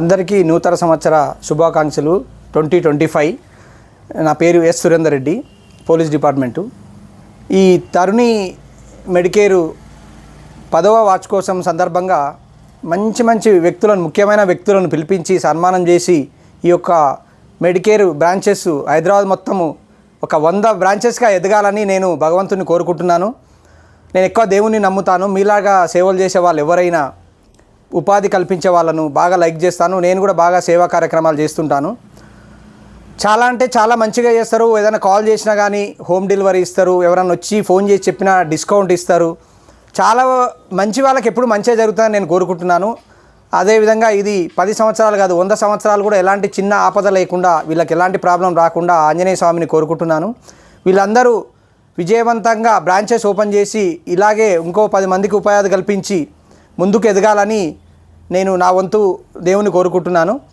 అందరికీ నూతన సంవత్సర శుభాకాంక్షలు ట్వంటీ ట్వంటీ ఫైవ్. నా పేరు S Surender Reddy police department. ఈ తరుణి మెడికేరు పదవ వార్షికోత్సవం సందర్భంగా మంచి మంచి వ్యక్తులను ముఖ్యమైన వ్యక్తులను పిలిపించి సన్మానం చేసి ఈ యొక్క మెడికేర్ బ్రాంచెస్ హైదరాబాద్ మొత్తము ఒక వంద బ్రాంచెస్గా ఎదగాలని నేను భగవంతుని కోరుకుంటున్నాను. నేను ఎక్కువ దేవుణ్ణి నమ్ముతాను. మీలాగా సేవలు చేసే వాళ్ళు ఎవరైనా ఉపాధి కల్పించే వాళ్ళను బాగా లైక్ చేస్తాను. నేను కూడా బాగా సేవా కార్యక్రమాలు చేస్తుంటాను. చాలా అంటే చాలా మంచిగా చేస్తారు. ఏదైనా కాల్ చేసినా కానీ హోమ్ డెలివరీ ఇస్తారు. ఎవరైనా వచ్చి ఫోన్ చేసి చెప్పినా డిస్కౌంట్ ఇస్తారు. చాలా మంచి వాళ్ళకి ఎప్పుడు మంచిగా జరుగుతుందని నేను కోరుకుంటున్నాను. అదేవిధంగా ఇది పది సంవత్సరాలు కాదు వంద సంవత్సరాలు కూడా ఎలాంటి చిన్న ఆపద లేకుండా వీళ్ళకి ఎలాంటి ప్రాబ్లం రాకుండా ఆంజనేయ స్వామిని కోరుకుంటున్నాను. వీళ్ళందరూ విజయవంతంగా బ్రాంచెస్ ఓపెన్ చేసి ఇలాగే ఇంకో పది మందికి ఉపాధి కల్పించి ముందుకు ఎదగాలని నేను నా వంతు దేవుని కోరుకుంటున్నాను.